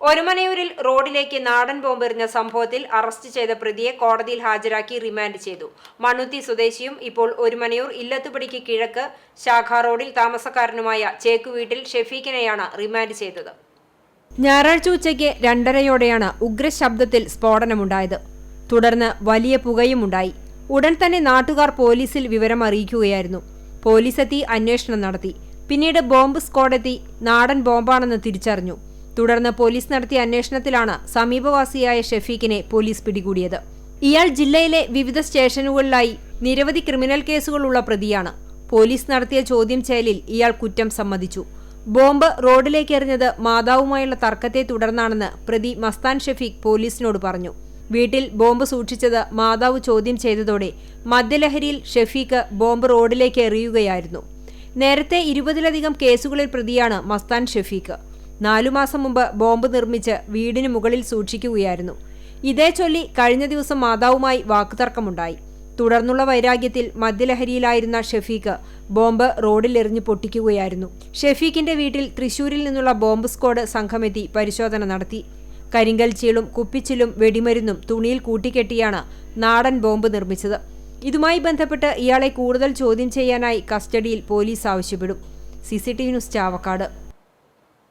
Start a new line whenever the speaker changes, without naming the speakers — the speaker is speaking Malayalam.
ഒരുമനയൂരിൽ റോഡിലേക്ക് നാടൻ ബോംബെറിഞ്ഞ സംഭവത്തിൽ അറസ്റ്റ് ചെയ്ത പ്രതിയെ കോടതിയിൽ ഹാജരാക്കി റിമാൻഡ് ചെയ്തു. മണ്ണുത്തി സ്വദേശിയും ഇപ്പോൾ ഒരുമനയൂർ ഇല്ലത്തുപടിക്ക് കിഴക്ക് ശാഖാ റോഡിൽ താമസക്കാരനുമായ ചേക്കുവീട്ടിൽ ഷെഫീഖിനെയാണ് റിമാൻഡ് ചെയ്തത്. ഞായറാഴ്ച ഉച്ചയ്ക്ക് രണ്ടരയോടെയാണ് ഉഗ്രശബ്ദത്തിൽ സ്ഫോടനമുണ്ടായത്. തുടർന്ന് വലിയ പുകയും ഉണ്ടായി ഉടൻ തന്നെ നാട്ടുകാർ പോലീസിൽ വിവരം അറിയിക്കുകയായിരുന്നു. പോലീസെത്തി അന്വേഷണം നടത്തി. പിന്നീട് ബോംബ് സ്ക്വാഡെത്തി നാടൻ ബോംബാണെന്ന് തിരിച്ചറിഞ്ഞു. തുടർന്ന് പോലീസ് നടത്തിയ അന്വേഷണത്തിലാണ് സമീപവാസിയായ ഷെഫീഖിനെ പോലീസ് പിടികൂടിയത്. ഇയാൾ ജില്ലയിലെ വിവിധ സ്റ്റേഷനുകളിലായി നിരവധി ക്രിമിനൽ കേസുകളുള്ള പ്രതിയാണ്. പോലീസ് നടത്തിയ ചോദ്യം ചെയ്യലിൽ ഇയാൾ കുറ്റം സമ്മതിച്ചു. ബോംബ് റോഡിലേക്ക് എറിഞ്ഞത് മാതാവുമായുള്ള തർക്കത്തെ തുടർന്നാണെന്ന് പ്രതി മസ്താൻ ഷെഫീഖ് പോലീസിനോട് പറഞ്ഞു. വീട്ടിൽ ബോംബ് സൂക്ഷിച്ചത് മാതാവ് ചോദ്യം ചെയ്തതോടെ മദ്യലഹരിയിൽ ഷെഫീഖ് ബോംബ് റോഡിലേക്ക് എറിയുകയായിരുന്നു. നേരത്തെ ഇരുപതിലധികം കേസുകളിൽ പ്രതിയാണ് മസ്താൻ ഷെഫീഖ്. നാലു മാസം മുമ്പ് ബോംബ് നിർമ്മിച്ച് വീടിന് മുകളിൽ സൂക്ഷിക്കുകയായിരുന്നു. ഇതേ ചൊല്ലി കഴിഞ്ഞ ദിവസം മാതാവുമായി വാക്കുതർക്കമുണ്ടായി. തുടർന്നുള്ള വൈരാഗ്യത്തിൽ മദ്യലഹരിയിലായിരുന്ന ഷെഫീഖ് ബോംബ് റോഡിൽ എറിഞ്ഞു പൊട്ടിക്കുകയായിരുന്നു. ഷെഫീഖിന്റെ വീട്ടിൽ തൃശൂരിൽ നിന്നുള്ള ബോംബ് സ്ക്വാഡ് സംഘമെത്തി പരിശോധന നടത്തി. കരിങ്കൽ ചീളും കുപ്പിച്ചിലും വെടിമരുന്നും തുണിയിൽ കൂട്ടിക്കെട്ടിയാണ് നാടൻ ബോംബ് നിർമ്മിച്ചത്. ഇതുമായി ബന്ധപ്പെട്ട് ഇയാളെ കൂടുതൽ ചോദ്യം ചെയ്യാനായി കസ്റ്റഡിയിൽ പോലീസ് ആവശ്യപ്പെടും. C news Chavakkad.